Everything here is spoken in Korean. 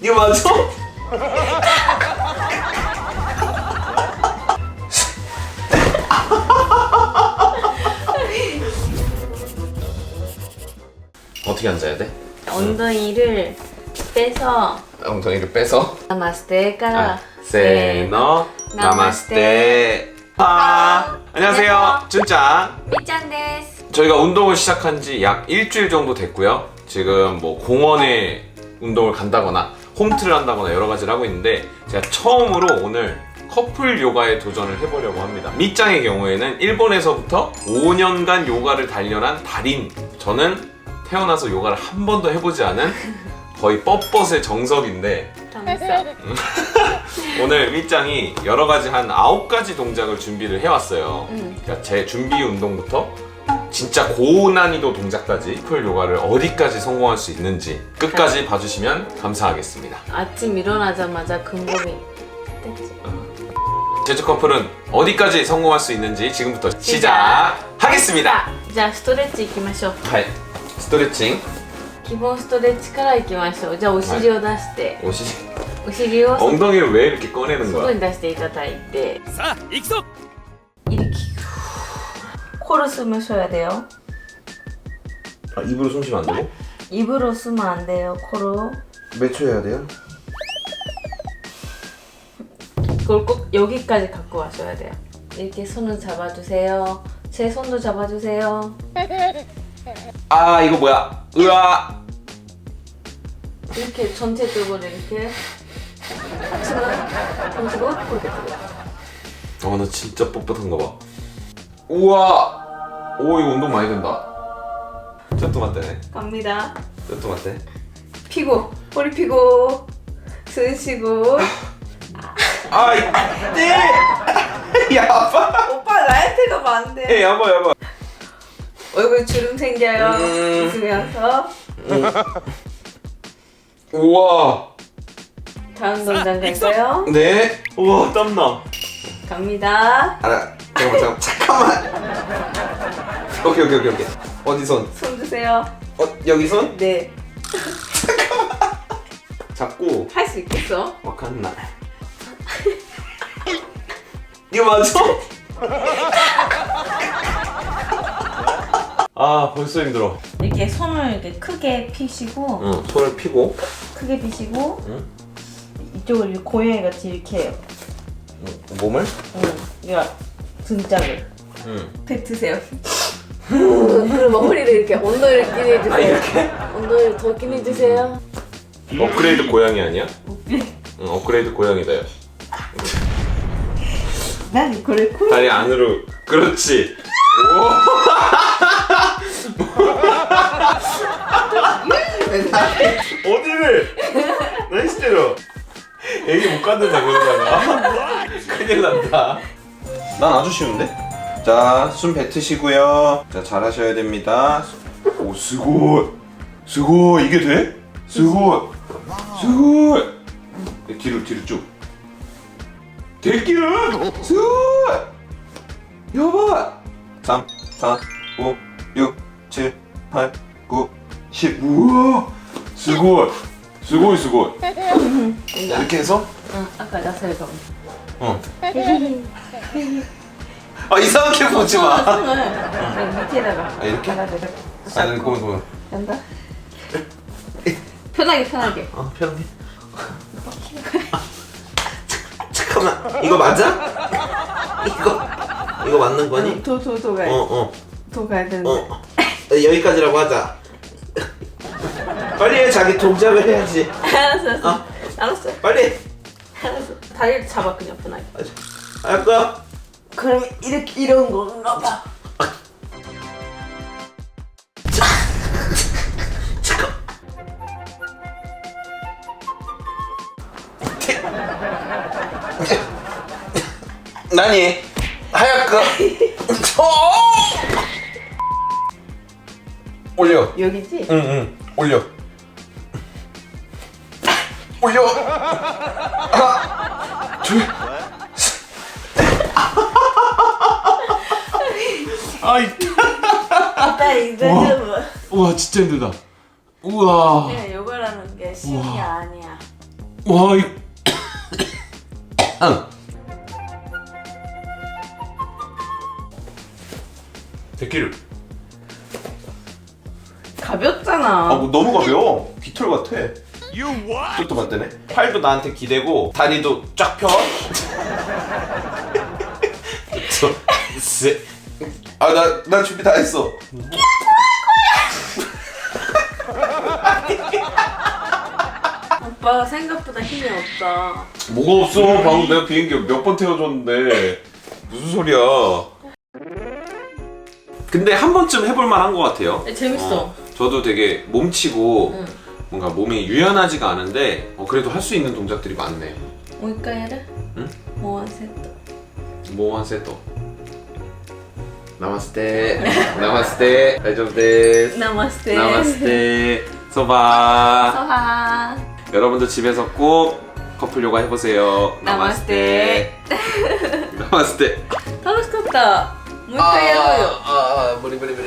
이게 맞아? 어떻게 앉아야 돼? 엉덩이를 빼서. 엉덩이를 빼서? 나마스테가. 세너 나마스테 아, 네. 안녕하세요. 준짱 미짠 데스. 저희가 운동을 시작한 지 약 일주일 정도 됐고요. 지금 뭐 공원에 운동을 간다거나 홈트를 한다거나 여러 가지를 하고 있는데 제가 처음으로 오늘 커플 요가에 도전을 해보려고 합니다. 밑장의 경우에는 일본에서부터 5년간 요가를 단련한 달인. 저는 태어나서 요가를 한 번도 해보지 않은 거의 뻣뻣의 정석인데 음, 오늘 밑장이 여러 가지 한 9가지 동작을 준비를 해왔어요. 음. 그러니까 제 준비 운동부터 진짜 고난이도 동작까지 풀 요가를 어디까지 성공할 수 있는지 끝까지 봐주시면 감사하겠습니다. 아침 일어나자마자 근복이 됐지 제주 커플은 어디까지 성공할 수 있는지 지금부터 시작! 시작하겠습니다. じゃあストレッチいきましょう 하이 스트레칭 基本ストレッチからいきましょうじゃあお尻を出して、 옷이 お尻を 엉덩이를 왜 이렇게 꺼내는 外 거야? に出していただいてさあ行くぞ 이렇게 코로 숨을 쉬어야 돼요 아, 입으로 숨 쉬면 안 되고? 입으로 숨으면 안 돼요 코로 몇 초 해야 돼요? 그걸 꼭 여기까지 갖고 와셔야 돼요 이렇게 손을 잡아주세요 제 손도 잡아주세요 아 이거 뭐야? 으아 이렇게 전체적으로 이렇게 치고 던지고 이렇게 들어 아, 나 진짜 뻣뻣한가 봐. 우와! 오, 이거 운동 많이 된다. 쩌또 맞대네. 갑니다 쩌또 맞대. 피고 꼬리 피고 숨 쉬고 아이, 네! 야, 아파! 오빠 가면 안돼 에, 야봐, 야봐. 얼굴 주름 생겨요 음. 웃으면서 우와! 다음 동작 갈까요? 네. 우와, 땀나. 갑니다 알아. 잠깐만, 잠깐만. 오케이, 오케이, 오케이, 오케이. 어디 손? 손 주세요 어, 여기 손? 네 잡고, 할 수 있겠어? 와칸나. 이거 맞아? 아, 벌써 힘들어. 이렇게 손을 이렇게 크게 피시고 응, 손을 피고 크게 피시고 응? 이쪽을 이렇게 고양이 같이 이렇게 해요 응, 몸을? 응 이거 등짝을 응. 뱉으세요 그리고 머리를 이렇게 엉덩이를 끼내주세요 아 이렇게? 엉덩이를 더 끼내주세요 업그레이드 고양이 아니야? 응, 업그레이드 고양이다. 야. 난 그래 코 다리 안으로. 그렇지. 오. 어디를? 나이스 때려. 애기 못 갖는다 그러다가 큰일 난다. 난 아주 쉬운데? 자, 숨 뱉으시고요. 자, 잘 하셔야 됩니다. 오, 스고, 스고 이게 돼? 스고, 스고. 뒤로 뒤로 쭉. 대기는 스고. 여봐. 3, 4, 5, 6, 7, 8, 9, 10. 우와. 스고, 스고, 스고. 이렇게 해서 응 아까 나서 해서 어. 아 이상하게 보지 마. 손을 네, 밑에다가 아, 이렇게? 아, 네, 고만 고만. 간다 편하게 편하게 어, 편하게. 잠깐만, 이거 맞아? 이거 이거 맞는 거니? 더더더 어, 가야 어, 더 가야 되는데 어. 여기까지라고 하자. 빨리 해, 자기 동작을 해야지. 알았어 알았어 어. 알았어 빨리. 알았어 다리를 잡아 그냥 편하게 할 거야? 그럼 이렇게 이런 건가 봐 나니 하얗까? 어! 올려. 여기지? 응, 응. 올려. 올려. 하나, 아 이. 나 이제 우와. 좀 우와, 진짜 힘들다. 우와. 그냥 요가라는 게 쉬운 게 아니야 와, 이. 아. 데키를. 가볍잖아. 아, 뭐 너무 가벼워. 깃털 같아. 또 맞대네. 팔도 나한테 기대고 다리도 쫙 펴. 저, 세. 아, 나, 나 준비 다 했어. 오빠가 생각보다 힘이 없다. 뭐가 없어? 방금 내가 비행기 몇 번 태워줬는데 무슨 소리야? 근데 한 번쯤 해볼 만한 것 같아요. 네, 재밌어. 어, 저도 되게 몸치고 응. 뭔가 몸이 유연하지가 않은데 어, 그래도 할 수 있는 동작들이 많네. もう一回やるんもうワンセット 모한 세터. 나마스테. 나마스테. 大丈夫です.ナマステ 나마스테. 소바. ソハ 여러분도 집에서 꼭 커플 요가 해보세요. 나마스테. 나마스테. ー楽しかったもう一回やろうよ 아, 아, 아, 머리, 머리, 머리.